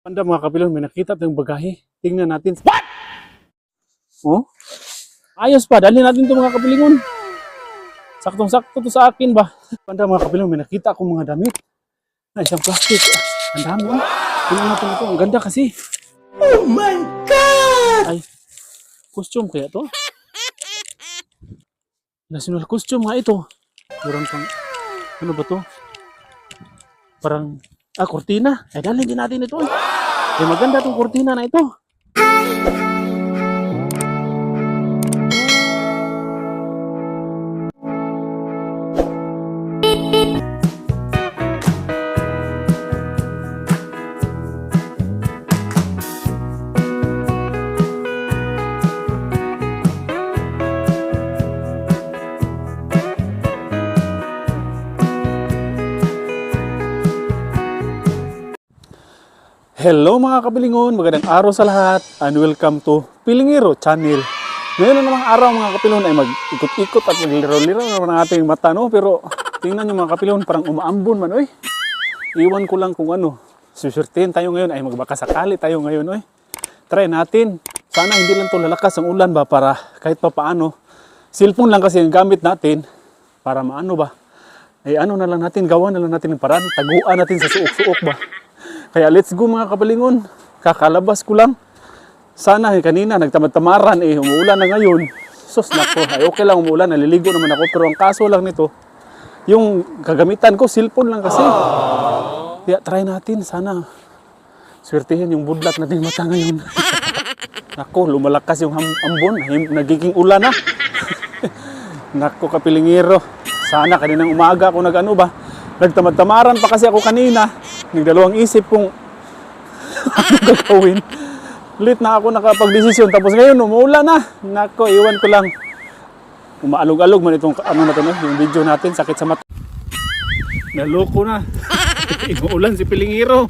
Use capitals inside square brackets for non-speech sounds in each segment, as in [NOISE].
Panda mga kapilon, may nakita tayong bagahe. Tingnan natin. What? Oh? Ayos pa, dalhin natin ito mga kapilingon. Saktong-sakto to sa akin ba? Panda mga kapilon, may nakita akong mga damit. Ay, isang plastic. Ang dami oh. Tingnan natin ito. Ang ganda kasi. Oh my God! Ay, costume kaya to? National costume nga ito. Meron pang, ano ba to? Parang, ah, kortina. Ay, dalhin din natin ito. Ay, maganda tong kortina na ito. Hello mga kabilingon, magandang araw sa lahat and welcome to Pilingiro Channel. Ngayon na namang araw mga kapilon ay mag-ikot-ikot at maglaro-laro naman ang ating mata no? Pero tingnan nyo mga kapilon, parang umaambon man oy. Iwan ko lang kung ano, susurtin tayo ngayon ay magbakasakali tayo ngayon oy. Try natin. Sana hindi lang to lalakas ang ulan ba para kahit pa paano. Cellphone lang kasi ang gamit natin para maano ba. Ay ano na lang natin, gawa na lang natin ng paraan. Taguan natin sa suok-suok ba. Kaya let's go mga kabalingon. Kakalabas ko lang. Sana eh, kanina nagtamad-tamaran eh umuulan na ngayon. Sus nako, ay okay lang umuulan, naliligo naman ako pero ang kaso lang nito yung kagamitan ko cellphone lang kasi. Kaya try natin sana swertihin yung budlat natin mata ngayon. [LAUGHS] Nako, lumalakas yung ambon, nagiging ulan na. [LAUGHS] Nako kapilingiro. Sana kaninang umaga ako nag-ano ba, nagtamad-tamaran pa kasi ako kanina. Nagdalawang isip kung ano [LAUGHS] gagawin. Late na ako nakapag-desisyon. Tapos ngayon, umuulan na. Nako, iwan ko lang. Umaalog-alog man itong ano na to, yung video natin, sakit sa mata. Naloko na. [LAUGHS] Umuulan si Pilingiro.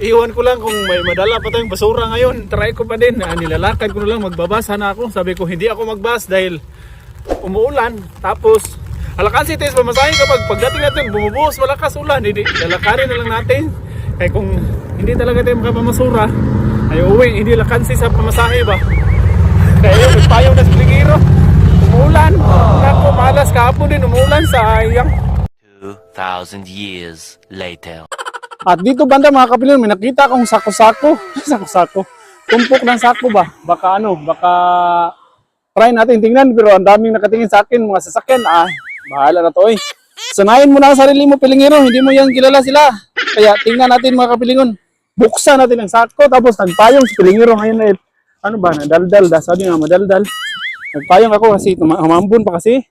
Iwan ko lang kung may madala pa tayong basura ngayon. Try ko pa din. Ah, nilalakad ko na lang, magbabas sana ako. Sabi ko, hindi ako magbas dahil umuulan. Tapos, alakan si Tess, pamasahin kapag pagdating natin, bumubuhos malakas ulan. Hindi, lalakarin na lang natin. Kaya kung hindi talaga tayo makapamasura, ay uwi, hindi lakansi sa pamasahe ba? Kaya yun, nagpayaw na si Pilingiro. Umuulan. Nako, malas kahapon din, umuulan. Sayang. 2,000 years later. At dito banda mga kapilyon, may nakita akong sako-sako. [LAUGHS] sako-sako. Tumpok ng sako ba? Baka ano, baka try natin tingnan pero ang daming nakatingin sa akin, mga sasakyan. Ah, bahala na to eh. Sanayin mo na ang sarili mo, pilingero. Hindi mo yan kilala sila. Kaya tingnan natin mga kapilingon. Buksan natin ang sako tapos nagpayong si pilingero ngayon na ano ba, nadaldal. Da, sabi nga, madaldal. Nagpayong ako kasi humambon pa kasi.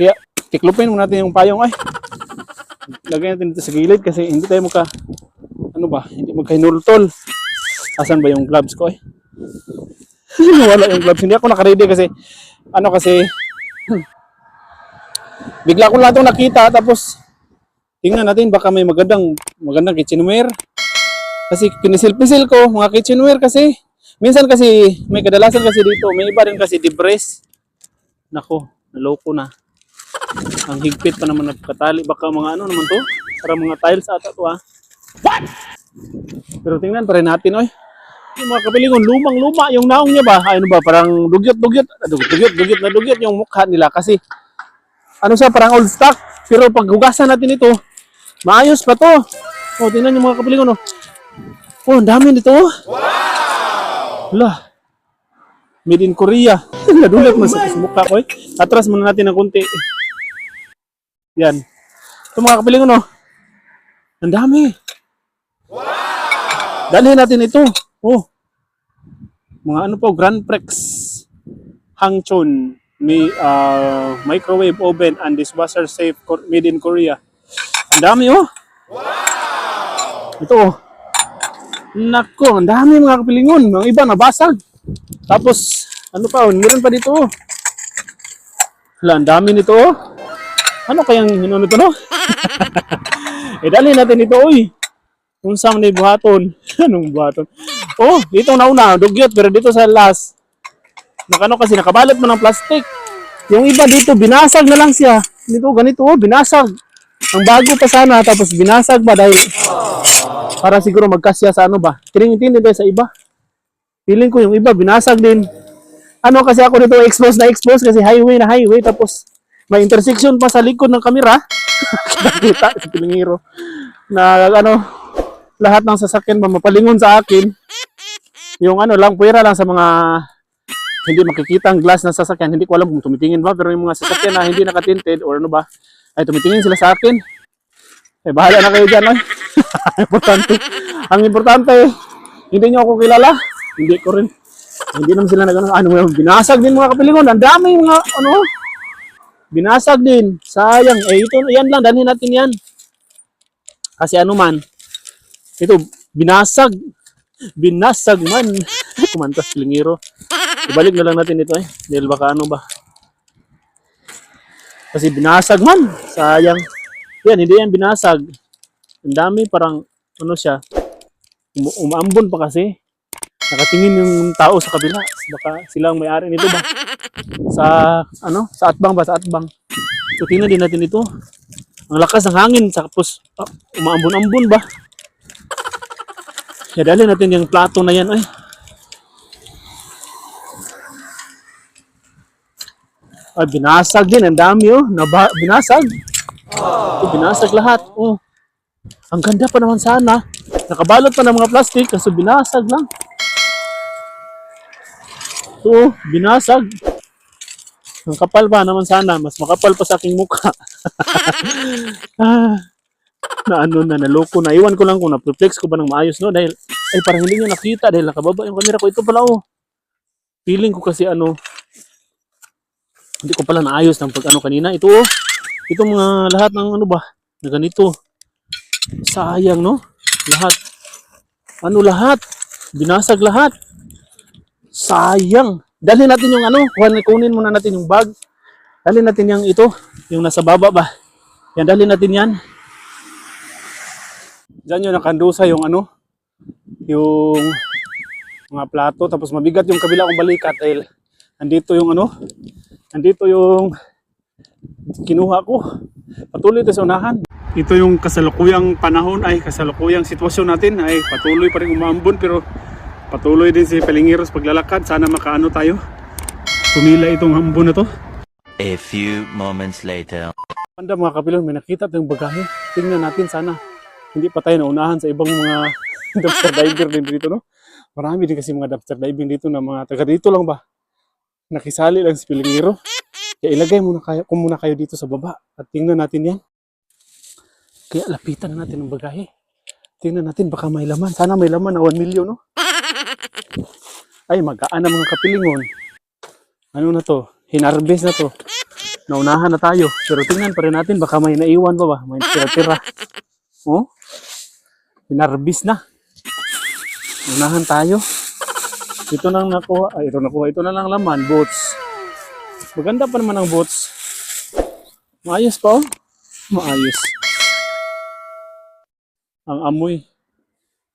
Kaya tiklupin mo natin yung payong ay lagay natin dito sa gilid kasi hindi tayo magka ano ba, hindi magkahinultol. Asan ba yung gloves ko eh? [LAUGHS] Wala yung gloves. Hindi ako nakaready kasi ano kasi [CLEARS THROAT] bigla ko lang itong nakita tapos tingnan natin baka may magandang magandang kitchenware. Kasi pinisil-pisil ko mga kitchenware kasi minsan kasi may kadalasan kasi dito may iba rin kasi debris. Nako, naloko na. Ang higpit pa naman nagkatali. Baka mga ano naman to? Para mga tiles ata to ah. What? Pero tingnan pa rin natin oy. Yung mga kapilingon, lumang-luma yung naong niya ba? Ano ba, parang dugyot-dugyot, ah, dugyot, dugyot na dugyot yung mukha nila kasi ano siya, parang old stock. Pero pag hugasan natin ito, maayos pa to. Oh, tingnan yung mga kapilingon oh. Oh, ang dami nito oh. Wow! Wala. Made in Korea. [LAUGHS] Nadulat mo sa sa mukha ko eh. Atras muna natin ng konti. Yan. Ito mga kapilingon oh. Ang dami. Wow! Dalhin natin ito. Oh. Mga ano po, Grand Prex. Hangchon. May uh, microwave oven and dishwasher safe made in Korea. Ang dami oh. Wow! Ito oh. Nako, ang dami mga kapilingon. Mga iba nabasag. Tapos, ano pa, oh, meron pa dito oh. Hala, ang dami nito oh. Ano kayang ano nito no? [LAUGHS] eh dali natin ito oy. Kung saan na buhaton. [LAUGHS] Anong buhaton? Oh, dito na una, dugyot pero dito sa last. Nakano kasi nakabalot mo ng plastic. Yung iba dito binasag na lang siya. Dito ganito oh, binasag. Ang bago pa sana, tapos binasag ba dahil para siguro magkasya sa ano ba? Tining-tinin tayo sa iba. Feeling ko yung iba, binasag din. Ano kasi ako dito, expose na expose kasi highway na highway, tapos may intersection pa sa likod ng kamera. [LAUGHS] Kita si Pilingiro. Na ano, lahat ng sasakyan ba mapalingon sa akin. Yung ano lang, puwera lang sa mga hindi makikita ang glass ng sasakyan. Hindi ko alam kung tumitingin ba, pero yung mga sasakyan na hindi nakatinted or ano ba, ay tumitingin sila sa akin. Eh, bahala na kayo dyan, ay. [LAUGHS] importante. Ang importante, hindi nyo ako kilala. Hindi ko rin. Hindi naman sila nag ano, ano, binasag din mga kapilingon. Ang daming mga, ano, binasag din. Sayang. Eh, ito, yan lang, dalhin natin yan. Kasi ano man, ito, binasag. Binasag man. Kumantas pilingiro. Ibalik na lang natin ito eh. Dahil baka ano ba. Kasi binasag man. Sayang. Yan, hindi yan binasag. Ang dami parang, ano siya, um- umaambon pa kasi. Nakatingin yung tao sa kabila. Baka sila ang may-ari nito ba? Sa, ano, sa atbang ba? Sa atbang. So, tingnan din natin ito. Ang lakas ng hangin. Tapos, ah, umaambon-ambon ba? Kaya dali natin yung plato na yan. Ay, Ay, binasag din. Ang dami oh. Naba, binasag. Oh, binasag lahat. Oh. Ang ganda pa naman sana. Nakabalot pa ng mga plastic kasi binasag lang. So, binasag. Ang kapal pa naman sana. Mas makapal pa sa aking mukha. [LAUGHS] ah, na ano na, naloko na. Iwan ko lang kung na-reflex ko ba ng maayos, no? Dahil, ay parang hindi nyo nakita dahil nakababa yung camera ko. Ito pala, oh. Feeling ko kasi ano, hindi ko pala naayos ng pag ano kanina. Ito oh. Ito mga lahat ng ano ba? Na ganito. Sayang no? Lahat. Ano lahat? Binasag lahat. Sayang. Dalhin natin yung ano, kunin, muna natin yung bag. Dalhin natin yung ito, yung nasa baba ba. Yan, dalhin natin yan. Diyan yung nakandusa yung ano, yung mga plato. Tapos mabigat yung kabila kong balikat dahil andito yung ano, andito yung kinuha ko. Patuloy tayo sa unahan. Ito yung kasalukuyang panahon ay kasalukuyang sitwasyon natin ay patuloy pa rin umambon pero patuloy din si Pelingiros paglalakad. Sana makaano tayo. Tumila itong hambon na to. A few moments later. Panda mga kapilon, may nakita tayong bagahe. Tingnan natin sana. Hindi pa tayo naunahan sa ibang mga [LAUGHS] dumpster diver din dito, no? Marami din kasi mga dumpster diving dito na mga taga dito lang ba? Nakisali lang si Pilingiro. Kaya ilagay muna kayo, kung muna kayo dito sa baba at tingnan natin yan. Kaya lapitan na natin ang bagahe. Tingnan natin baka may laman. Sana may laman na 1 million, no? Ay, magaan na mga kapilingon. Ano na to? Hinarbes na to. Naunahan na tayo. Pero tingnan pa rin natin, baka may naiwan pa ba? May tira-tira. Oh? Hinarbis na. Unahan tayo. Ito nang nakuha. Ay, ito nakuha. Ito na lang laman. Boots. Maganda pa naman ang boots. Maayos pa oh. Maayos. Ang amoy.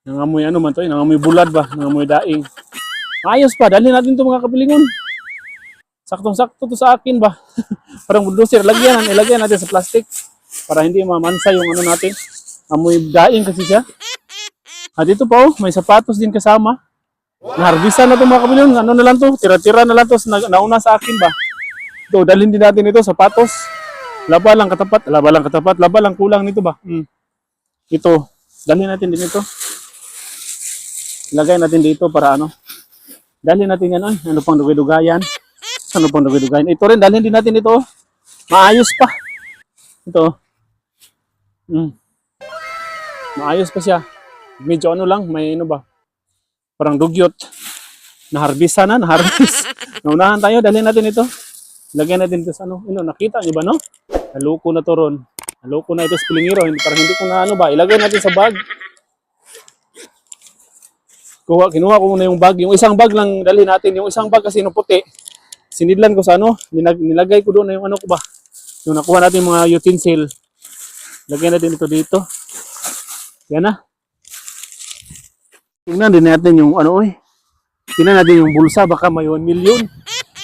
Ang amoy ano man to? eh? Ang amoy bulad ba? Ang amoy daing. Maayos pa. Dalhin natin to mga kapilingon. Saktong-sakto to sa akin ba? [LAUGHS] Parang bulldozer. Lagyan, ilagyan natin sa plastic. Para hindi mamansa yung ano natin. Amoy daing kasi siya. At ito pa oh, may sapatos din kasama. Naharbisan na ito mga kabilyon. Ano na lang to? Tira-tira na lang to. Na, nauna sa akin ba? Ito, dalhin din natin ito. Sapatos. Laba lang katapat. Laba lang katapat. Laba lang kulang nito ba? Hmm. Ito. Dalhin natin din ito. Lagay natin dito para ano. Dalhin natin yan. Ay, ano pang dugay-dugayan. Ano pang dugay-dugayan. Ito rin. Dalhin din natin ito. oh. Maayos pa. Ito. Hmm. Maayos pa siya. Medyo ano lang. May ano ba? Parang dugyot. Naharbis sana, naharbis. [LAUGHS] Naunahan tayo, dalhin natin ito. Lagyan natin ito sa ano. Ino, nakita niyo ba no? Naluko na to ron. Naluko na ito sa pilingiro. Hindi, parang hindi ko na ano ba. Ilagay natin sa bag. Kuha, kinuha ko muna yung bag. Yung isang bag lang dalhin natin. Yung isang bag kasi no puti. Sinidlan ko sa ano. Nilag, nilagay ko doon na yung ano ko ba. Yung nakuha natin mga utensil. Lagyan natin ito dito. Yan na. Tingnan din natin yung ano eh. Tingnan natin yung bulsa, baka may 1 million.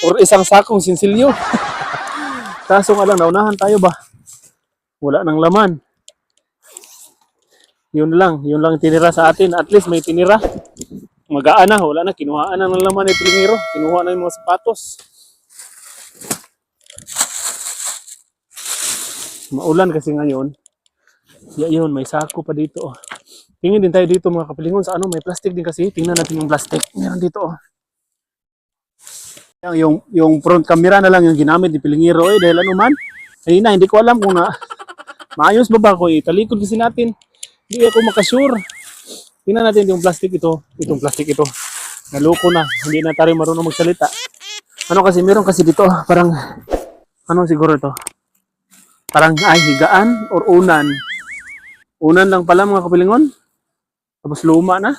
Or isang sakong sinsilyo. [LAUGHS] Kaso nga lang, naunahan tayo ba? Wala nang laman. Yun lang, yun lang tinira sa atin. At least may tinira. Magaan na, wala na. Kinuhaan na ng laman ni Pilingiro. Kinuha na yung mga sapatos. Maulan kasi ngayon. Ya, yun, may sako pa dito. Oh. Tingin din tayo dito mga kapilingon sa ano, may plastic din kasi. Tingnan natin yung plastic. Meron dito. Oh. Yung, yung, front camera na lang yung ginamit ni Pilingiro eh. Dahil ano man, ayun na, hindi ko alam kung na maayos ba ba ako eh. Talikod kasi natin. Hindi ako makasure. Tingnan natin yung plastic ito. Itong plastic ito. Naloko na. Hindi na tayo marunong magsalita. Ano kasi, meron kasi dito, parang, ano siguro ito? Parang, ay, higaan or unan. Unan lang pala mga kapilingon. Tapos luma na.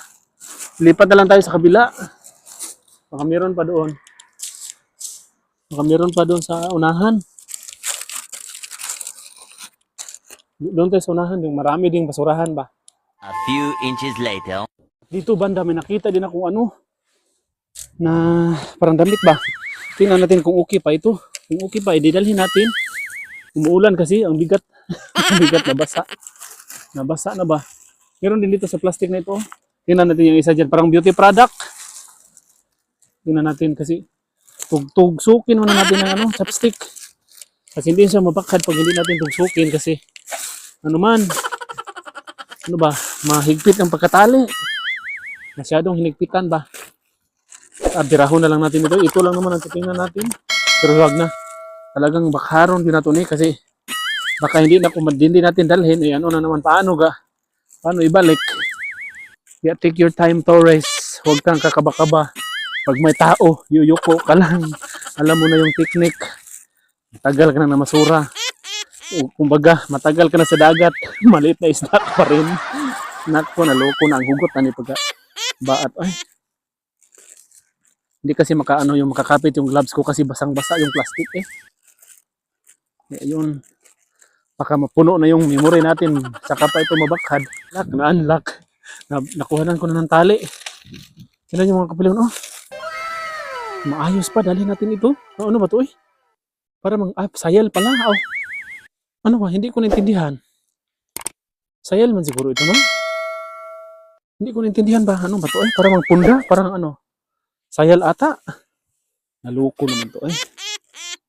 Lipat na lang tayo sa kabila. Baka meron pa doon. Baka meron pa doon sa unahan. Doon tayo sa unahan, yung marami ding basurahan ba. A few inches later. Dito banda may nakita din ako ano na parang damit ba. Tingnan natin kung okay pa ito. Kung okay pa, ididalhin natin. Umuulan kasi, ang bigat. [LAUGHS] ang bigat nabasa. Nabasa na ba? Meron din dito sa plastic na ito. Tingnan natin yung isa dyan. Parang beauty product. Tingnan natin kasi tugtugsukin muna natin ng ano, chopstick. Kasi hindi siya mabakad pag hindi natin tugsukin kasi ano man, ano ba, mahigpit ang pagkatali. Masyadong hinigpitan ba? Abirahon na lang natin ito. Ito lang naman ang titingnan natin. Pero wag na. Talagang bakaron din nato ni kasi baka hindi na kung natin dalhin. Eh, ano na naman, paano ga? Paano ibalik? Yeah, take your time, Torres. Huwag kang kakaba-kaba. Pag may tao, yuyuko ka lang. Alam mo na yung technique. Matagal ka na na masura. O, kumbaga, matagal ka na sa dagat. [LAUGHS] Maliit na isda pa rin. Nako, naloko na ang hugot na ni pagka baat. Ay. Hindi kasi makaano yung makakapit yung gloves ko kasi basang-basa yung plastic eh. Eh, yun. Baka mapuno na yung memory natin. Saka pa ito mabakhad. Lock na unlock. Na, nakuhanan ko na ng tali. Sila yung mga kapilyon. Oh. Maayos pa. Dali natin ito. Oh, ano ba to eh? Para mang ah, sayal pala. Oh. Ano ba? Hindi ko naintindihan. Sayal man siguro ito, no? Hindi ko naintindihan ba? Ano ba to eh? Para mang punda? Parang ano? Sayal ata. Naluko naman to eh.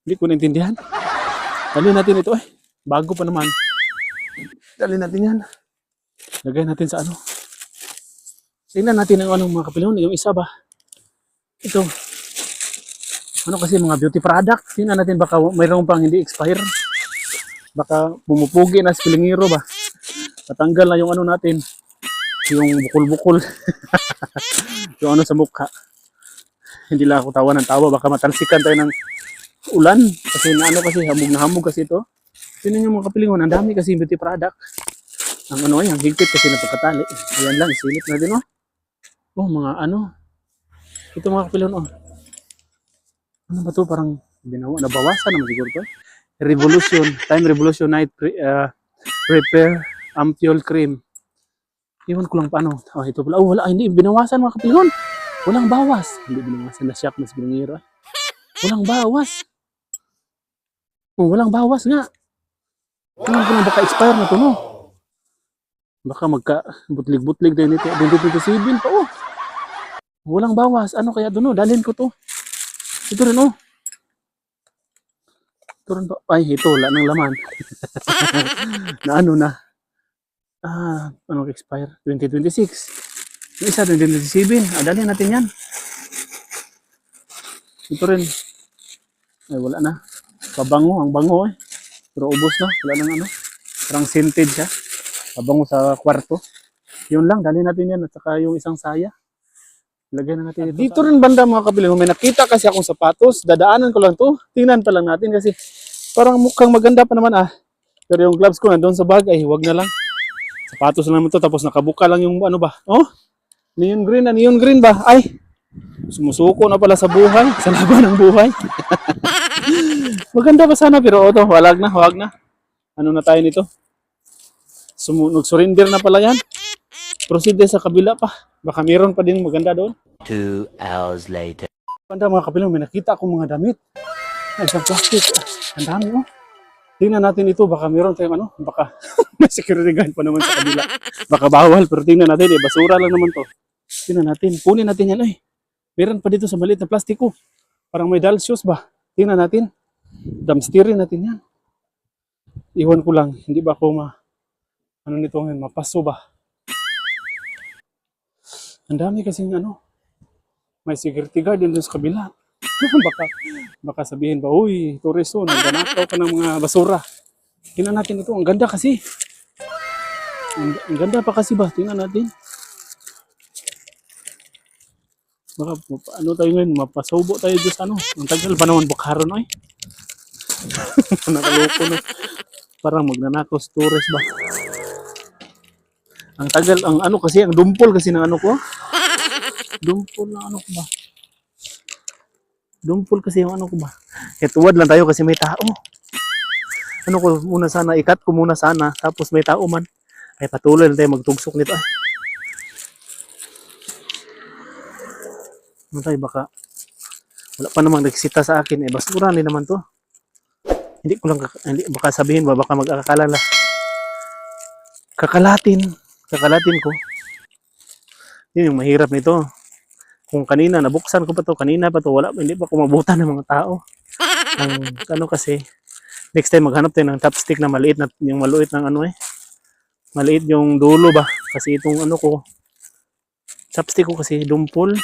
Hindi ko naintindihan. Dali natin ito eh. Bago pa naman. Dali natin yan. Lagay natin sa ano. Tingnan natin ang anong mga kapilyon. Yung isa ba? Ito. Ano kasi mga beauty product. Tingnan natin baka mayroon pang hindi expire. Baka bumupugi na sa pilingiro ba. Tatanggal na yung ano natin. Yung bukol-bukol. [LAUGHS] yung ano sa mukha. Hindi lang ako tawa ng tawa. Baka matalsikan tayo ng ulan. Kasi na ano kasi, hamog na hamog kasi ito. Tingnan yung mga kapilingon. Ang dami kasi beauty product. Ang ano ay, ang higpit kasi na pagkatali. Ayan lang, isilip natin oh. Oh, mga ano. Ito mga kapilingon oh. Ano ba to? Parang binawa, nabawasan naman siguro to. Revolution, Time Revolution Night pre, uh, Repair Ampule Cream. Iwan ko lang paano. Oh, ito pala. Oh, wala. Hindi, binawasan mga kapilingon. Walang bawas. Hindi binawasan na shock na sa binangira. Walang bawas. Oh, walang bawas nga. Tingnan ko lang baka expire na to, no? Baka magka butlig-butlig din ito. 2027 pa, oh. Walang bawas. Ano kaya doon, no? Dalhin ko to. Ito rin, oh. Ito rin ba? Ay, ito. Wala nang laman. [LAUGHS] na ano na. Ah, ano expire? 2026. Yung isa, 2027. Ah, dalhin natin yan. Ito rin. Ay, wala na. Pabango, ang bango eh. Pero ubos na, wala nang ano. Parang scented siya. Pabango sa kwarto. Yun lang, dali natin yan. At saka yung isang saya. Lagay na natin dito. Dito rin banda mga kapiling. May nakita kasi akong sapatos. Dadaanan ko lang to. Tingnan pa lang natin kasi parang mukhang maganda pa naman ah. Pero yung gloves ko nandun sa bag, ay huwag na lang. Sapatos lang naman to. Tapos nakabuka lang yung ano ba. Oh, neon green na neon green ba? Ay, sumusuko na pala sa buhay. Sa laban ng buhay. [LAUGHS] Maganda pa sana pero ito, walag na, wag na. Ano na tayo nito? Sumu surrender na pala yan. Proceed sa kabila pa. Baka meron pa din maganda doon. Two hours later. Banda mga kapilang, may nakita akong mga damit. Ay, isang plastic. Ang dami oh. Tingnan natin ito, baka meron tayong ano, baka [LAUGHS] may security guard pa naman sa kabila. Baka bawal, pero tingnan natin, eh, basura lang naman to. Tingnan natin, kunin natin yan, ay. Meron pa dito sa maliit na plastiko. Parang may doll shoes ba? Tingnan natin. Dumpsterin natin yan. Iwan ko lang, hindi ba ako ma... Ano nito ngayon, mapaso ba? Ang dami kasing ano, may security guard dun sa kabila. [LAUGHS] baka, baka sabihin ba, uy, turisto, nandanakaw ka ng mga basura. Tingnan natin ito, ang ganda kasi. Ang, ang ganda pa kasi ba? Tingnan natin. Baka, ano tayo ngayon, mapasubo tayo doon sa ano. Ang tagal pa naman ay. [LAUGHS] Nakaloko na. Parang magnanakaw tourist ba? Ang tagal, ang ano kasi, ang dumpol kasi ng ano ko. Dumpol na ano ko ba? Dumpol kasi yung ano ko ba? Kaya tuwad lang tayo kasi may tao. Ano ko muna sana, ikat ko muna sana, tapos may tao man. Ay patuloy lang tayo magtugsok nito. Ay. Ano tayo baka wala pa namang nagsita sa akin eh basura din naman to. Hindi ko lang hindi baka sabihin ba baka mag-akala na kakalatin, kakalatin ko. Yun yung mahirap nito. Kung kanina nabuksan ko pa to, kanina pa to, wala hindi pa kumabutan ng mga tao. [LAUGHS] Ang ano kasi next time maghanap tayo ng chopstick na maliit na yung maliit ng ano eh. Maliit yung dulo ba? Kasi itong ano ko chopstick ko kasi dumpol.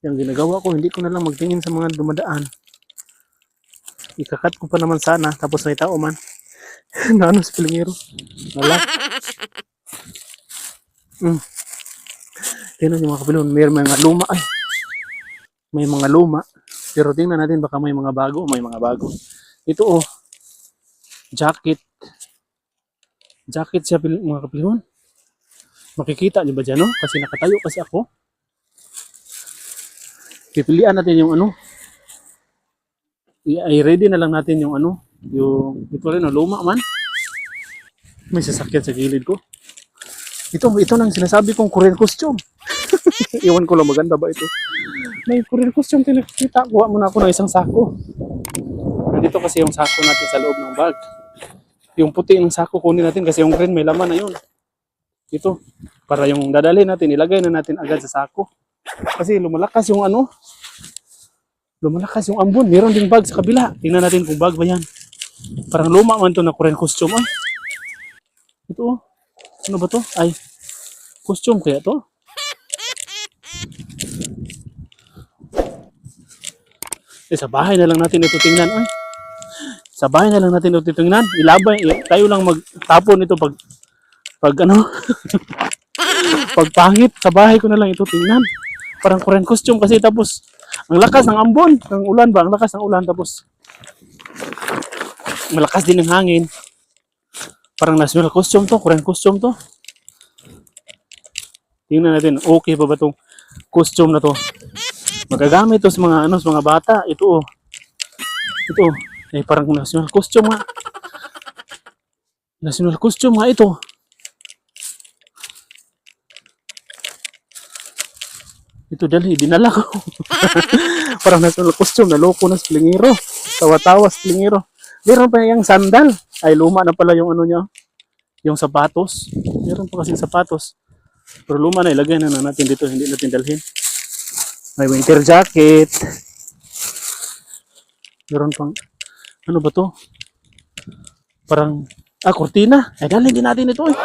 Yung ginagawa ko, hindi ko na lang magtingin sa mga dumadaan. Ikakat ko pa naman sana, tapos may tao man. [LAUGHS] na ano si Pilingero? Wala. [LAUGHS] Mm. Tingnan yung mga kapilon, may mga luma ay. May mga luma. Pero tingnan natin baka may mga bago, may mga bago. Ito oh. Jacket. Jacket siya mga kapilon. Makikita niyo ba dyan no? Kasi nakatayo kasi ako. Pipilian natin yung ano. I-ready na lang natin yung ano. Yung, ito rin, luma man. May sasakyan sa gilid ko. Ito, ito nang sinasabi kong Korean costume. [LAUGHS] Iwan ko lang maganda ba ito. May Korean costume tinakita. Kuha muna ako ng isang sako. Nandito kasi yung sako natin sa loob ng bag. Yung puti ng sako kunin natin kasi yung green may laman na yun. Ito. Para yung dadalhin natin, ilagay na natin agad sa sako. Kasi lumalakas yung ano. Lumalakas yung ambon. Meron ding bag sa kabila. Tingnan natin kung bag ba yan. Parang luma man to na Korean costume. Ay. Ito oh. Ano ba to? Ay. Costume kaya to? Eh, sa bahay na lang natin ito tingnan. Ay. Sa bahay na lang natin ito tingnan. Ilabay. i- Tayo lang magtapon ito pag pag ano. [LAUGHS] pag pangit. Sa bahay ko na lang ito tingnan. Parang Korean costume kasi tapos ang lakas ng ambon. Ng ulan ba? Ang lakas ng ulan tapos malakas din ang hangin. Parang national costume to, Korean costume to. Tingnan natin, okay pa ba tong costume na to? Magagamit to sa mga ano, sa mga bata. Ito oh. Ito oh. Eh, parang national costume nga. National costume nga ito. Ito dali, dinala ko. [LAUGHS] parang national costume, naloko na sa plingiro. Tawa-tawa sa plingiro. Meron pa yung sandal. Ay, luma na pala yung ano niya. Yung sapatos. Meron pa kasi sapatos. Pero luma na, ilagay na, na natin dito. Hindi natin dalhin. May winter jacket. Meron pang, ano ba to? Parang, ah, kurtina. Ay, dalhin din natin ito eh.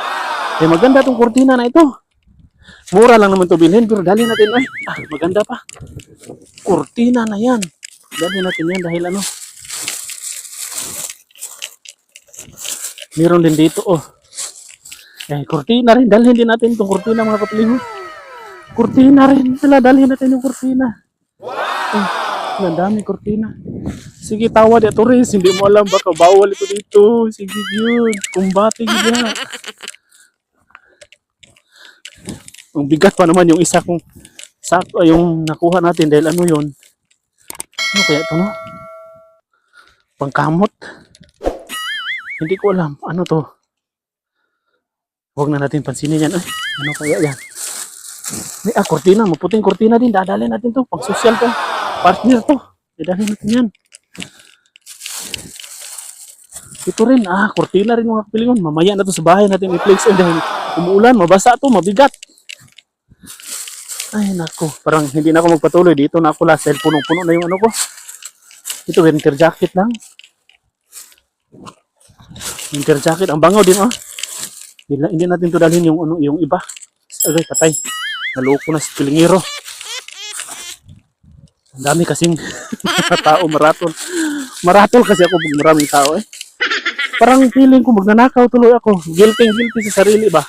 Ay, maganda tong kurtina na ito. Mura lang naman to bilhin, pero dalhin natin. Ay, ah, maganda pa. Kurtina na yan. Dalhin natin yan dahil ano, Meron din dito, oh. Eh, kurtina rin. Dalhin din natin itong kurtina, mga kapaliho. Kurtina rin. Wala, dalhin natin yung kurtina. Eh, ang dami kurtina. Sige, tawad ya, Torres. Hindi mo alam, baka bawal ito dito. Sige, yun. Kumbati gila. Ang bigat pa naman yung isa kong sako, yung nakuha natin dahil ano yun. Ano kaya ito, no? Pangkamot. Hindi ko alam. Ano to? Huwag na natin pansinin yan. Ay, ano kaya yan? May ah, kortina. Maputing kortina din. Dadalhin natin to. Pang social to. Partner to. Dadalhin natin yan. Ito rin, ah, kortina rin mga kapilingon. Mamaya na to sa bahay natin i-place. Dahil umuulan, mabasa to, mabigat. Ay, nako. Parang hindi na ako magpatuloy. Dito na ako last dahil punong-puno na yung ano ko. Ito, winter jacket lang. Winter jacket. Ang bango din, oh. Hindi, hindi natin to dalhin yung, ano, yung iba. Agay, patay. Naloko na si Pilingiro. Ang dami kasing [LAUGHS] tao maratol. Maratol kasi ako pag maraming tao eh. Parang feeling ko magnanakaw tuloy ako. Guilty, guilty sa sarili ba?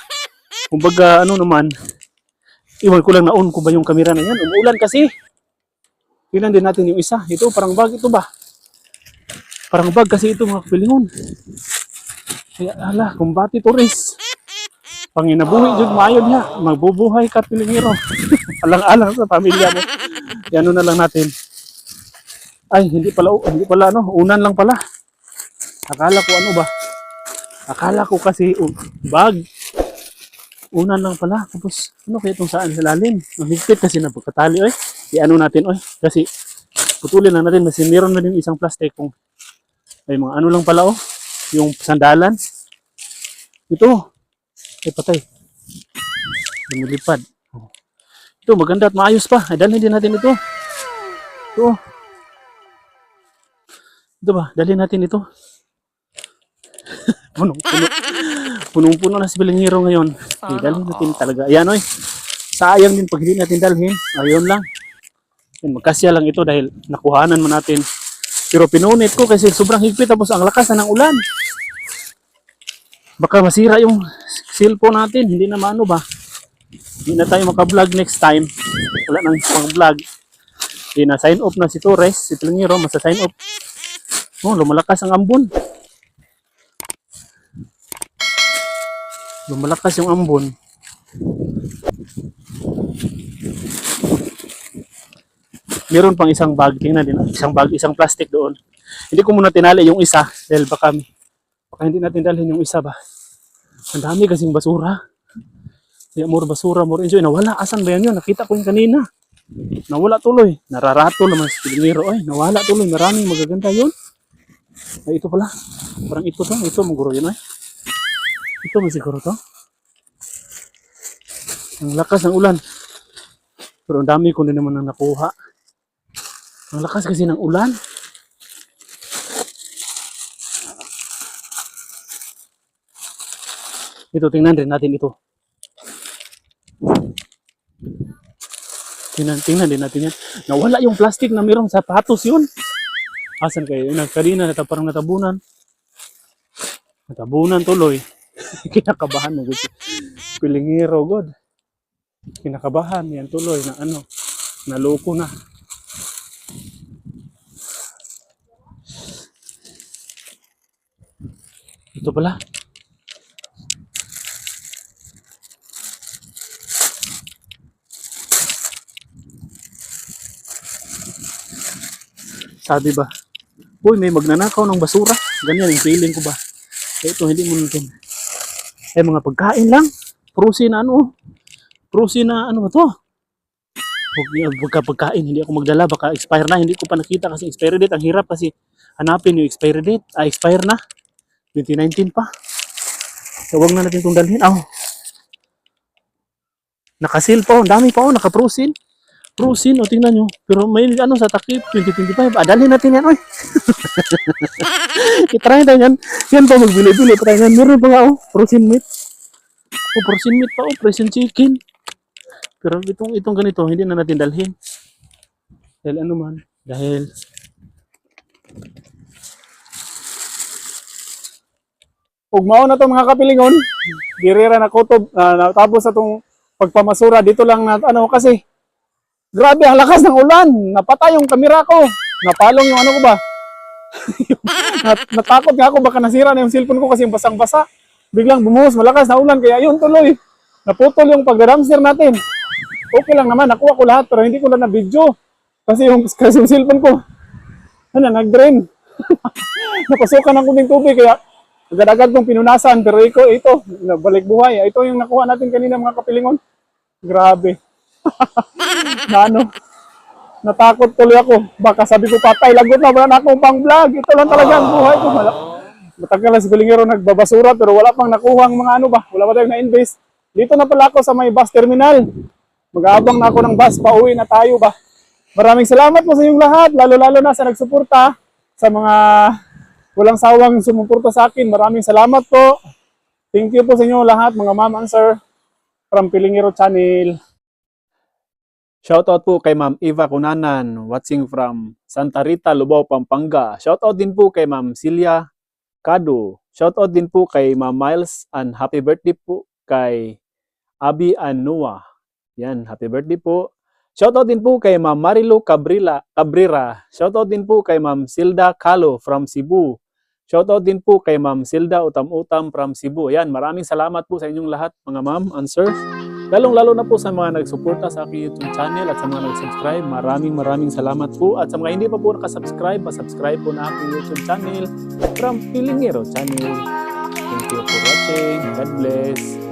Kumbaga ano naman, iwan ko lang na-on ko ba yung camera na yan. Umuulan kasi. Tingnan din natin yung isa. Ito, parang bag ito ba? Parang bag kasi ito mga kapilingon. Kaya ala, kumbati turis. Panginabuhi jud maayo niya. Magbubuhay ka pilingiro. [LAUGHS] Alang-alang sa pamilya mo. Yan na lang natin. Ay, hindi pala, hindi pala ano, unan lang pala. Akala ko ano ba? Akala ko kasi uh, bag. Unan lang pala. Tapos, ano kaya itong saan sa lalim? Ang higpit kasi na pagkatali, oy. I-ano natin, oy. Kasi, putulin lang natin. Kasi meron na din isang plastic kung ay mga ano lang pala, oh. Yung sandalan. Ito. Ay, patay. Lumilipad. Oh. Ito, maganda at maayos pa. Ay, dalhin din natin ito. Ito. Ito ba? Dalhin natin ito. [LAUGHS] Punong-puno. Punong-puno na si Bilingiro ngayon. Eh, dalhin natin talaga. Ayan, oy. Sayang din pag hindi natin dalhin. Ayun lang. Yan, magkasya lang ito dahil nakuhanan mo natin. Pero pinunit ko kasi sobrang higpit tapos ang lakas na ng ulan. Baka masira yung cellphone natin. Hindi na maano ba? Hindi na tayo maka-vlog next time. Wala nang pang-vlog. Hindi na sign off na si Torres. Si Pilingiro, masa-sign off. Oh, lumalakas ang ambon. Lumalakas yung ambon. Meron pang isang bag. Tingnan din. Isang bag, isang plastic doon. Hindi ko muna tinali yung isa dahil baka, baka hindi natin dalhin yung isa ba. Ang dami kasing basura. Kaya more basura, more enjoy. Nawala. Asan ba yan yun? Nakita ko yung kanina. Nawala tuloy. Nararato naman si Pilipino. Ay, nawala tuloy. Maraming magaganda yun. Ay, ito pala. Parang ito to. Ito, maguro yun ay. Ito mo siguro to. Ang lakas ng ulan. Pero ang dami ko din naman ang nakuha. Ang lakas kasi ng ulan. Ito, tingnan rin natin ito. Tingnan, tingnan din natin yan. Nawala yung plastic na mayroong sapatos yun. Asan kayo? Yun, kanina nata, parang natabunan. Natabunan tuloy. [LAUGHS] Kinakabahan mo. Gusto. Pilingiro, God. Kinakabahan. Yan tuloy na ano. Naloko na. Ito pala. Sabi ba, Uy, may magnanakaw ng basura. Ganyan yung feeling ko ba. Eh, ito, hindi mo natin. Eh, mga pagkain lang. Prusi na ano. Prusi na ano ba to? Huwag pagka pagkain, hindi ako magdala. Baka expire na. Hindi ko pa nakita kasi expiry date. Ang hirap kasi hanapin yung expiry date. Ah, expire na. 2019 pa. So, huwag na natin itong dalhin. Oh. Nakasil pa. oh. Ang dami pa. Oh. Naka-prusin. Prusin, o tingnan nyo. Pero may ano sa takip, 2025. Ah, dalhin natin yan, oy. [LAUGHS] Itry tayo yan. Yan pa, magbili-bili pa tayo yan. Meron pa nga, oh. Prusin meat. Oh, prusin meat pa, oh. Prusin chicken. Pero itong, itong ganito, hindi na natin dalhin. Dahil ano man. Dahil Ug mao na to mga kapilingon. Dirira na kutob na tapos sa tong pagpamasura dito lang na ano kasi grabe ang lakas ng ulan. Napatay yung kamera ko. Napalong yung ano ko ba? [LAUGHS] Nat- natakot nga ako baka nasira na yung cellphone ko kasi yung basang-basa. Biglang bumuhos malakas na ulan kaya yun tuloy. Naputol yung pagdadamster natin. Okay lang naman, nakuha ko lahat pero hindi ko lang na video. Kasi yung, [LAUGHS] kasi yung cellphone ko, ano, nag-drain. [LAUGHS] Napasukan ng kunting tubig kaya agad-agad kong pinunasan pero ito, ito, balik buhay. Ito yung nakuha natin kanina mga kapilingon. Grabe. Na ano, natakot tuloy ako. Baka sabi ko patay, lagot na wala na akong pang vlog. Ito lang talaga ang buhay ko. Wala. matagal na si Pilingero nagbabasura pero wala pang nakuha ang mga ano ba, wala pa tayong na-invest. Dito na pala ako sa may bus terminal. Mag-aabang na ako ng bus, pauwi na tayo ba. Maraming salamat po sa inyong lahat, lalo-lalo na sa nagsuporta, sa mga walang sawang sumuporta sa akin. Maraming salamat po. Thank you po sa inyo lahat, mga ma'am and sir, from Pilingero Channel. Shoutout po kay Ma'am Eva Cunanan, watching from Santa Rita, Lubao, Pampanga. Shoutout din po kay Ma'am Celia Cado. Shoutout din po kay Ma'am Miles and happy birthday po kay Abi and Noah. Yan, happy birthday po. Shoutout din po kay Ma'am Marilu Cabrera, Cabrera. Shoutout din po kay Ma'am Silda Calo from Cebu. Shoutout din po kay Ma'am Silda Utam-Utam from Cebu. Yan, maraming salamat po sa inyong lahat mga ma'am and sir. Lalong-lalo na po sa mga nagsuporta sa aking YouTube channel at sa mga nag-subscribe. Maraming maraming salamat po. At sa mga hindi pa po nakasubscribe, pa-subscribe po na aking YouTube channel from Pilingero Channel. Thank you for watching. God bless.